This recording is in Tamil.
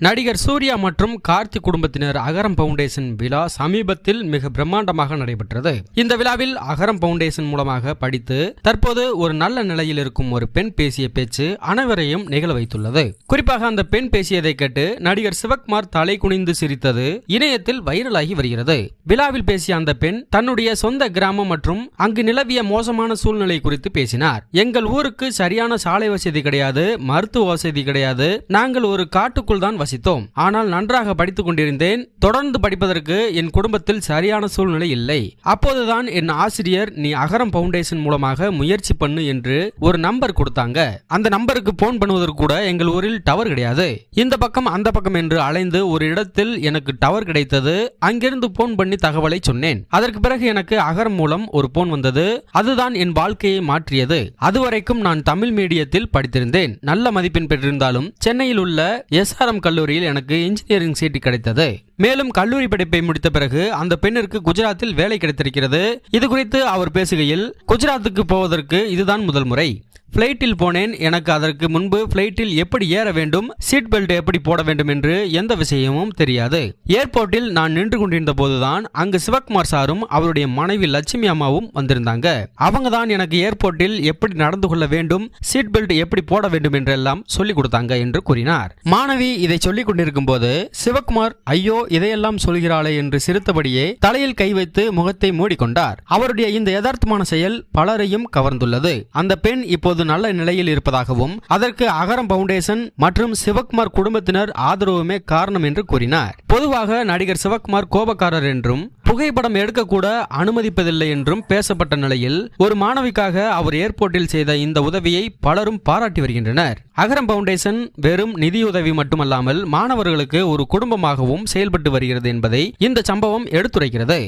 நடிகர் சூர்யா மற்றும் கார்த்தி குடும்பத்தினர் அகரம் பவுண்டேஷன் விழா சமீபத்தில் மிக பிரம்மாண்டமாக நடைபெற்றது. இந்த விழாவில் அகரம் பவுண்டேஷன் மூலமாக படித்து தற்போது ஒரு நல்ல நிலையில் இருக்கும் ஒரு பெண் பேசிய பேச்சு அனைவரையும் நிகழ வைத்துள்ளது. குறிப்பாக அந்த பெண் பேசியதை கேட்டு நடிகர் சிவக்குமார் தலை குனிந்து சிரித்தது இணையத்தில் வைரலாகி வருகிறது. விழாவில் பேசிய அந்த பெண் தன்னுடைய சொந்த கிராமம் மற்றும் அங்கு நிலவிய மோசமான சூழ்நிலை குறித்து பேசினார். எங்கள் ஊருக்கு சரியான சாலை வசதி கிடையாது மருத்துவ வசதி கிடையாது. நாங்கள் ஒரு காட்டுக்குள் தான் வசித்தோம். ஆனால் நன்றாக படித்துக் கொண்டிருந்தேன். தொடர்ந்து படிப்பதற்கு என் குடும்பத்தில் சரியான சூழ்நிலை இல்லை. அப்போதுதான் என் ஆசிரியர் நீ அகரம் பவுண்டேஷன் மூலமாக முயற்சி பண்ணு என்று ஒரு நம்பர் கொடுத்தாங்க. அந்த நம்பருக்கு போன் பண்ணுவதற்கு கூட எங்கள் ஊரில் டவர் கிடையாது. இந்த பக்கம் அந்த பக்கம் என்று அலைந்து ஒரு இடத்தில் எனக்கு டவர் கிடைத்தது. அங்கிருந்து போன் பண்ணி தகவலை சொன்னேன். அதற்கு பிறகு எனக்கு அகரம் மூலம் ஒரு போன் வந்தது. அதுதான் என் வாழ்க்கையை மாற்றியது. அதுவரைக்கும் நான் தமிழ் மீடியத்தில் படித்திருந்தேன். நல்ல மதிப்பெண் பெற்றிருந்தாலும் சென்னையில் உள்ள எஸ்ஆர்எம் கல்லூரியில் எனக்கு இன்ஜினியரிங் சீட்டு கிடைத்தது. மேலும் கல்லூரி படிப்பை முடித்த பிறகு அந்த பெண்ணிற்கு குஜராத்தில் வேலை கிடைத்திருக்கிறது. இது குறித்து அவர் பேசுகையில் குஜராத்துக்கு போவதற்கு இதுதான் முதல் முறை. ஃப்ளைட்டில் போனேன். எனக்கு அதற்கு முன்பு ஃப்ளைட்டில் எப்படி ஏற வேண்டும் சீட் பெல்ட் எப்படி போட வேண்டும் என்று எந்த விஷயமும் தெரியாது. ஏர்போர்ட்டில் நான் நின்று கொண்டிருந்த போதுதான் அங்கு சிவகுமார் சாரும் அவருடைய மனைவி லட்சுமி அம்மாவும் வந்திருந்தாங்க. அவங்க தான் எனக்கு ஏர்போர்ட்டில் எப்படி நடந்து கொள்ள வேண்டும் சீட் பெல்ட் எப்படி போட வேண்டும் என்றெல்லாம் சொல்லிக் கொடுத்தாங்க என்று கூறினார். மாணவி இதை சொல்லிக் கொண்டிருக்கும் போது சிவகுமார் ஐயோ இதையெல்லாம் சொல்கிறாளே என்று சிரித்தபடியே தலையில் கை வைத்து முகத்தை மூடிக்கொண்டார். அவருடைய இந்த யதார்த்தமான செயல் பலரையும் கவர்ந்துள்ளது. அந்த பெண் இப்போது நல்ல நிலையில் இருப்பதாகவும் அதற்கு அகரம் பவுண்டேஷன் மற்றும் சிவக்குமார் குடும்பத்தினர் ஆதரவுமே காரணம் என்று கூறினார். பொதுவாக நடிகர் சிவக்குமார் கோபக்காரர் என்றும் புகைப்படம் எடுக்கக்கூட அனுமதிப்பதில்லை என்றும் பேசப்பட்ட நிலையில் ஒரு மாணவிக்காக அவர் ஏர்போர்ட்டில் செய்த இந்த உதவியை பலரும் பாராட்டி வருகின்றனர். அகரம் பவுண்டேஷன் வெறும் நிதியுதவி மட்டுமல்லாமல் மாணவர்களுக்கு ஒரு குடும்பமாகவும் செயல்பட்டு வருகிறது என்பதை இந்த சம்பவம் எடுத்துரைக்கிறது.